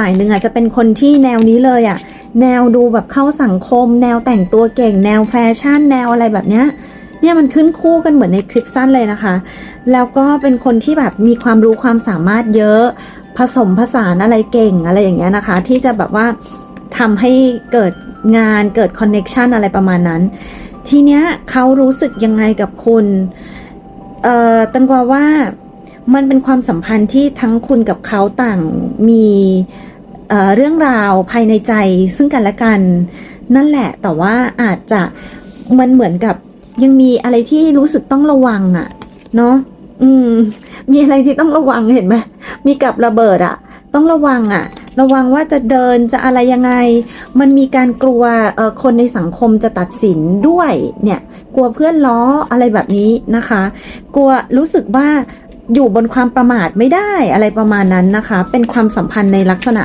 ฝ่ายหนึ่งอาจจะเป็นคนที่แนวนี้เลยอะ่ะ แนวดูแบบเข้าสังคม แนวแต่งตัวเก่ง แนวแฟชั่น แนวอะไรแบบเนี้ยเนี่ยมันขึ้นคู่กันเหมือนในคลิปสั้นเลยนะคะ แล้วก็เป็นคนที่แบบมีความรู้ความสามารถเยอะ ผสมผสานอะไรเก่งอะไรอย่างเงี้ยนะคะ ที่จะแบบว่าทำให้เกิดงานเกิดคอนเน็ชันอะไรประมาณนั้น ทีเนี้ยเขารู้สึกยังไงกับคุณ เอ่อตังกวาว่า มันเป็นความสัมพันธ์ที่ทั้งคุณกับเขาต่างมีเเรื่องราวภายในใจซึ่งกันและกัน นั่นแหละแต่ว่าอาจจะมันเหมือนกับยังมีอะไรที่รู้สึกต้องระวังอะเนาะอืม มีอะไรที่ต้องระวังเห็นไหมมีกับระเบิดอะต้องระวังอะระวังว่าจะเดินจะอะไรยังไง มันมีการกลัวเอ่อคนในสังคมจะตัดสินด้วย เนี่ย กลัวเพื่อนล้ออะไรแบบนี้นะคะ กลัวรู้สึกว่า อยู่บนความประมาทไม่ได้อะไรประมาณนั้นนะคะ เป็นความสัมพันธ์ในลักษณะ